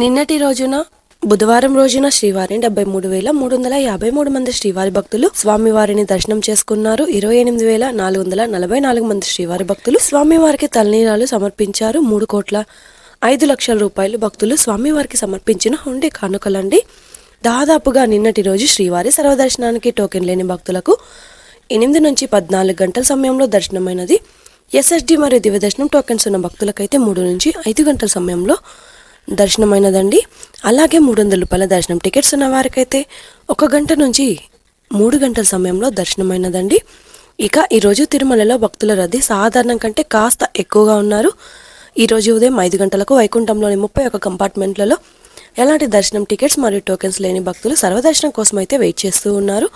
నిన్నటి రోజున బుధవారం రోజున శ్రీవారిని డెబ్బై మూడు వేల మూడు వందల యాభై మూడు మంది శ్రీవారి భక్తులు స్వామివారిని దర్శనం చేసుకున్నారు. ఇరవై ఎనిమిది వేల నాలుగు వందల నలభై నాలుగు మంది శ్రీవారి భక్తులు స్వామివారికి తలనీరాలు సమర్పించారు. మూడు కోట్ల ఐదు లక్షల రూపాయలు భక్తులు స్వామివారికి సమర్పించిన హుండీ కానుకలండి. దాదాపుగా నిన్నటి రోజు శ్రీవారి సర్వదర్శనానికి టోకెన్ లేని భక్తులకు ఎనిమిది నుంచి పద్నాలుగు గంటల సమయంలో దర్శనమైనది. ఎస్ఎస్డి మరియు దివ్యదర్శనం టోకెన్స్ ఉన్న భక్తులకైతే మూడు నుంచి ఐదు గంటల సమయంలో దర్శనమైనదండి. అలాగే మూడు వందల రూపాయల దర్శనం టికెట్స్ ఉన్న వారికైతే ఒక గంట నుంచి మూడు గంటల సమయంలో దర్శనమైనదండి. ఇక ఈరోజు తిరుమలలో భక్తుల రద్దీ సాధారణం కంటే కాస్త ఎక్కువగా ఉన్నారు. ఈరోజు ఉదయం ఐదు గంటలకు వైకుంఠంలోని ముప్పై ఒక కంపార్ట్మెంట్లలో ఎలాంటి దర్శనం టికెట్స్ మరియు టోకెన్స్ లేని భక్తులు సర్వదర్శనం కోసం అయితే వెయిట్ చేస్తూ ఉన్నారు.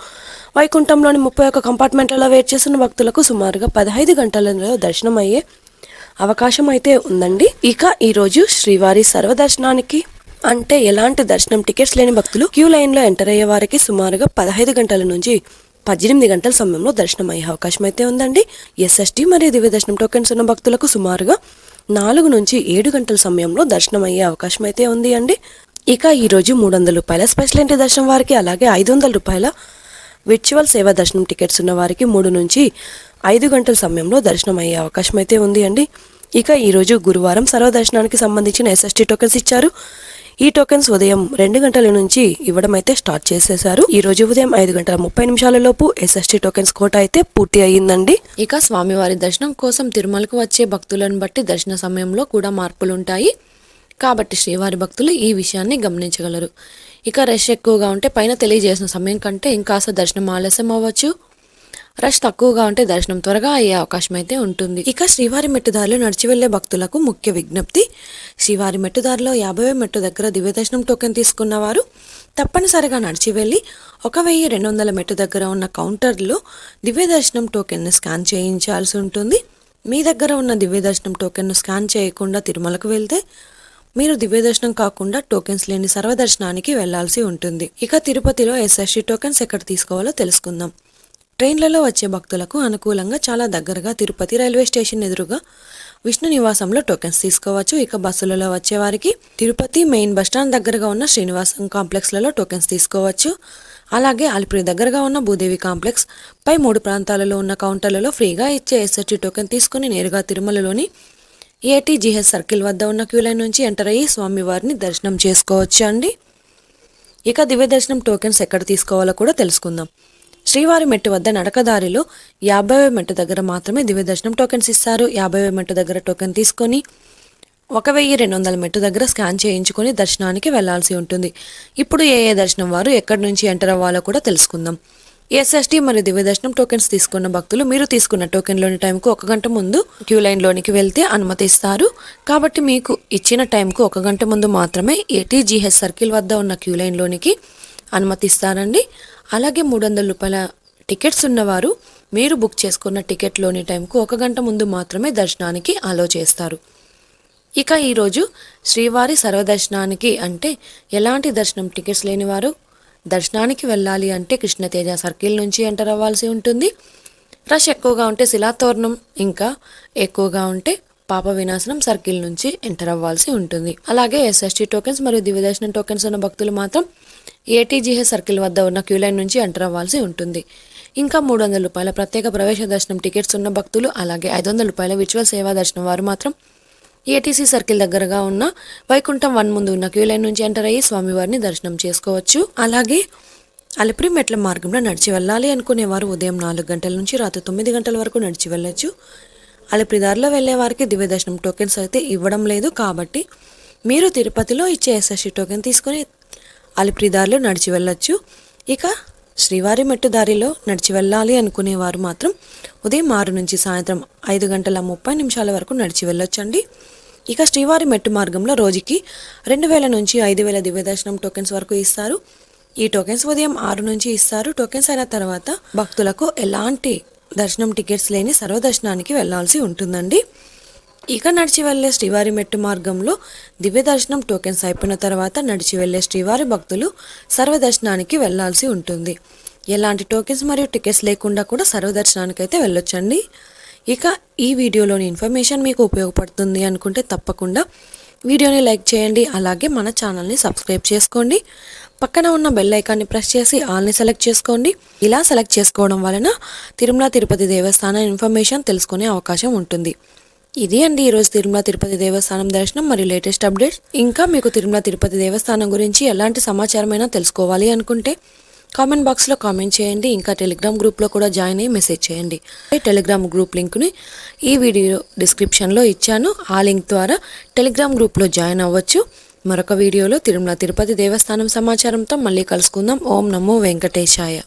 వైకుంఠంలోని ముప్పై ఒక కంపార్ట్మెంట్లలో వెయిట్ చేస్తున్న భక్తులకు సుమారుగా పదహైదు గంటలలో దర్శనం అయ్యే అవకాశం అయితే ఉందండి. ఇక ఈరోజు శ్రీవారి సర్వదర్శనానికి అంటే ఎలాంటి దర్శనం టికెట్స్ లేని భక్తులు క్యూ లైన్లో ఎంటర్ అయ్యే వారికి సుమారుగా పదహైదు గంటల నుంచి పద్దెనిమిది గంటల సమయంలో దర్శనం అయ్యే అవకాశం అయితే ఉందండి. ఎస్ఎస్టీ మరియు దివ్య దర్శనం టోకెన్స్ ఉన్న భక్తులకు సుమారుగా నాలుగు నుంచి ఏడు గంటల సమయంలో దర్శనం అయ్యే అవకాశం అయితే ఉంది అండి. ఇక ఈరోజు మూడు వందల రూపాయల స్పెషల్ ఎంట్రీ దర్శనం వారికి అలాగే ఐదు వందల రూపాయల విర్చువల్ సేవా దర్శనం టికెట్స్ ఉన్న వారికి మూడు నుంచి ఐదు గంటల సమయంలో దర్శనం అయ్యే అవకాశం అయితే ఉంది అండి. ఇక ఈరోజు గురువారం సర్వదర్శనానికి సంబంధించిన ఎస్ఎస్టీ టోకెన్స్ ఇచ్చారు. ఈ టోకెన్స్ ఉదయం రెండు గంటల నుంచి ఇవ్వడం అయితే స్టార్ట్ చేసేశారు. ఈ రోజు ఉదయం ఐదు గంటల ముప్పై నిమిషాల లోపు ఎస్ఎస్టీ టోకెన్స్ కోట అయితే పూర్తి అయ్యిందండి. ఇక స్వామివారి దర్శనం కోసం తిరుమలకు వచ్చే భక్తులను బట్టి దర్శన సమయంలో కూడా మార్పులుంటాయి. కాబట్టి శ్రీవారి భక్తులు ఈ విషయాన్ని గమనించగలరు. ఇక రష్ ఎక్కువగా ఉంటే పైన తెలియజేసిన సమయం కంటే ఇంకాస్త దర్శనం ఆలస్యం అవ్వచ్చు. రష్ తక్కువగా ఉంటే దర్శనం త్వరగా అయ్యే అవకాశం అయితే ఉంటుంది. ఇక శ్రీవారి మెట్టుదారిలో నడిచి వెళ్ళే భక్తులకు ముఖ్య విజ్ఞప్తి. శ్రీవారి మెట్టుదారిలో యాభై మెట్టు దగ్గర దివ్య దర్శనం టోకెన్ తీసుకున్న వారు తప్పనిసరిగా నడిచి వెళ్ళి ఒక వెయ్యి రెండు వందల మెట్టు దగ్గర ఉన్న కౌంటర్లో దివ్య దర్శనం టోకెన్ని స్కాన్ చేయించాల్సి ఉంటుంది. మీ దగ్గర ఉన్న దివ్య దర్శనం టోకెన్ను స్కాన్ చేయకుండా తిరుమలకు వెళ్తే మీరు దివ్య దర్శనం కాకుండా టోకెన్స్ లేని సర్వదర్శనానికి వెళ్ళాల్సి ఉంటుంది. ఇక తిరుపతిలో ఎస్ఎస్సి టోకెన్స్ ఎక్కడ తీసుకోవాలో తెలుసుకుందాం. ట్రైన్లలో వచ్చే భక్తులకు అనుకూలంగా చాలా దగ్గరగా తిరుపతి రైల్వే స్టేషన్ ఎదురుగా విష్ణు నివాసంలో టోకెన్స్ తీసుకోవచ్చు. ఇక బస్సులలో వచ్చేవారికి తిరుపతి మెయిన్ బస్టాండ్ దగ్గరగా ఉన్న శ్రీనివాసం కాంప్లెక్స్లలో టోకెన్స్ తీసుకోవచ్చు. అలాగే అలిపిరి దగ్గరగా ఉన్న భూదేవి కాంప్లెక్స్ పై మూడు ప్రాంతాలలో ఉన్న కౌంటర్లలో ఫ్రీగా ఇచ్చే ఎస్ఎస్టీ టోకెన్ తీసుకుని నేరుగా తిరుమలలోని ఏటీజీహెచ్ సర్కిల్ వద్ద ఉన్న క్యూలైన్ నుంచి ఎంటర్ అయ్యి స్వామివారిని దర్శనం చేసుకోవచ్చు అండి ఇక దివ్య దర్శనం టోకెన్స్ ఎక్కడ తీసుకోవాలో కూడా తెలుసుకుందాం. శ్రీవారి మెట్టు వద్ద నడకదారిలో యాభై మెట్టు దగ్గర మాత్రమే దివ్య దర్శనం టోకెన్స్ ఇస్తారు. యాభై మెట్టు దగ్గర టోకెన్ తీసుకొని ఒక వెయ్యి రెండు వందల మెట్టు దగ్గర స్కాన్ చేయించుకొని దర్శనానికి వెళ్ళాల్సి ఉంటుంది. ఇప్పుడు ఏ ఏ దర్శనం వారు ఎక్కడి నుంచి ఎంటర్ అవ్వాలో కూడా తెలుసుకుందాం. ఎస్ఎస్టీ మరియు దివ్య దర్శనం టోకెన్స్ తీసుకున్న భక్తులు మీరు తీసుకున్న టోకెన్లోని టైంకు ఒక గంట ముందు క్యూ లైన్లోనికి వెళ్తే అనుమతిస్తారు. కాబట్టి మీకు ఇచ్చిన టైంకు ఒక గంట ముందు మాత్రమే ఏటీజీహెచ్ సర్కిల్ వద్ద ఉన్న క్యూ లైన్లోనికి అనుమతిస్తారండి. అలాగే మూడు వందల రూపాయల టికెట్స్ ఉన్నవారు మీరు బుక్ చేసుకున్న టికెట్లోని టైంకు ఒక గంట ముందు మాత్రమే దర్శనానికి అలో చేస్తారు. ఇక ఈరోజు శ్రీవారి సర్వదర్శనానికి అంటే ఎలాంటి దర్శనం టికెట్స్ లేనివారు? దర్శనానికి వెళ్ళాలి అంటే కృష్ణతేజ సర్కిల్ నుంచి ఎంటర్ అవ్వాల్సి ఉంటుంది. రష్ ఎక్కువగా ఉంటే శిలాతోరణం ఇంకా ఎక్కువగా ఉంటే పాప వినాశనం సర్కిల్ నుంచి ఎంటర్ అవ్వాల్సి ఉంటుంది. అలాగే ఎస్ఎస్టీ టోకెన్స్ మరియు దివ్యదర్శనం టోకెన్స్ ఉన్న భక్తులు మాత్రం ఏటీజీహెచ్ సర్కిల్ వద్ద ఉన్న క్యూ లైన్ నుంచి ఎంటర్ అవ్వాల్సి ఉంటుంది. ఇంకా మూడు వందల రూపాయల ప్రత్యేక ప్రవేశ దర్శనం టికెట్స్ ఉన్న భక్తులు అలాగే ఐదు వందల రూపాయల విచువల్ సేవా దర్శనం వారు మాత్రం ఏటీసీ సర్కిల్ దగ్గరగా ఉన్న వైకుంఠం వన్ ముందు ఉన్న క్యూ లైన్ నుంచి ఎంటర్ అయ్యి స్వామివారిని దర్శనం చేసుకోవచ్చు. అలాగే అలిపిరి మెట్ల మార్గంలో నడిచి వెళ్ళాలి అనుకునేవారు ఉదయం నాలుగు గంటల నుంచి రాత్రి తొమ్మిది గంటల వరకు నడిచి వెళ్ళొచ్చు. అలిపిరి దారిలో వెళ్ళే వారికి దివ్య దర్శనం టోకెన్స్ అయితే ఇవ్వడం లేదు కాబట్టి మీరు తిరుపతిలో ఇచ్చే ఎస్ఎస్సి టోకెన్ తీసుకొని అలిపిరి దారిలో నడిచి వెళ్ళొచ్చు. ఇక శ్రీవారి మెట్టు దారిలో నడిచి వెళ్ళాలి అనుకునేవారు మాత్రం ఉదయం ఆరు నుంచి సాయంత్రం ఐదు గంటల ముప్పై నిమిషాల వరకు నడిచి వెళ్ళొచ్చండి. ఇక శ్రీవారి మెట్టు మార్గంలో రోజుకి రెండు వేల నుంచి ఐదు వేల దివ్య దర్శనం టోకెన్స్ వరకు ఇస్తారు. ఈ టోకెన్స్ ఉదయం ఆరు నుంచి ఇస్తారు. టోకెన్స్ అయిన తర్వాత భక్తులకు ఎలాంటి దర్శనం టికెట్స్ లేని సర్వదర్శనానికి వెళ్ళాల్సి ఉంటుందండి. ఇక నడిచి వెళ్ళే శ్రీవారి మెట్టు మార్గంలో దివ్య దర్శనం టోకెన్స్ అయిపోయిన తర్వాత నడిచి వెళ్ళే శ్రీవారి భక్తులు సర్వదర్శనానికి వెళ్ళాల్సి ఉంటుంది. ఎలాంటి టోకెన్స్ మరియు టికెట్స్ లేకుండా కూడా సర్వదర్శనానికి అయితే వెళ్ళొచ్చండి. ఇక ఈ వీడియోలోని ఇన్ఫర్మేషన్ మీకు ఉపయోగపడుతుంది అనుకుంటే తప్పకుండా వీడియోని లైక్ చేయండి అలాగే మన ఛానల్ని సబ్స్క్రైబ్ చేసుకోండి. పక్కన ఉన్న బెల్ ఐకాన్ని ప్రెస్ చేసి ఆల్ని సెలెక్ట్ చేసుకోండి. ఇలా సెలెక్ట్ చేసుకోవడం వలన తిరుమల తిరుపతి దేవస్థానం ఇన్ఫర్మేషన్ తెలుసుకునే అవకాశం ఉంటుంది. ఇది అండి ఈరోజు తిరుమల తిరుపతి దేవస్థానం దర్శనం మరియు లేటెస్ట్ అప్డేట్స్. ఇంకా మీకు తిరుమల తిరుపతి దేవస్థానం గురించి ఎలాంటి సమాచారమైనా తెలుసుకోవాలి అనుకుంటే కామెంట్ బాక్స్లో కామెంట్ చేయండి. ఇంకా టెలిగ్రామ్ గ్రూప్లో కూడా జాయిన్ అయ్యి మెసేజ్ చేయండి. టెలిగ్రామ్ గ్రూప్ లింక్ని ఈ వీడియో డిస్క్రిప్షన్లో ఇచ్చాను. ఆ లింక్ ద్వారా టెలిగ్రామ్ గ్రూప్లో జాయిన్ అవ్వచ్చు. మరొక వీడియోలో తిరుమల తిరుపతి దేవస్థానం సమాచారంతో మళ్ళీ కలుసుకుందాం. ఓం నమో వెంకటేశాయ.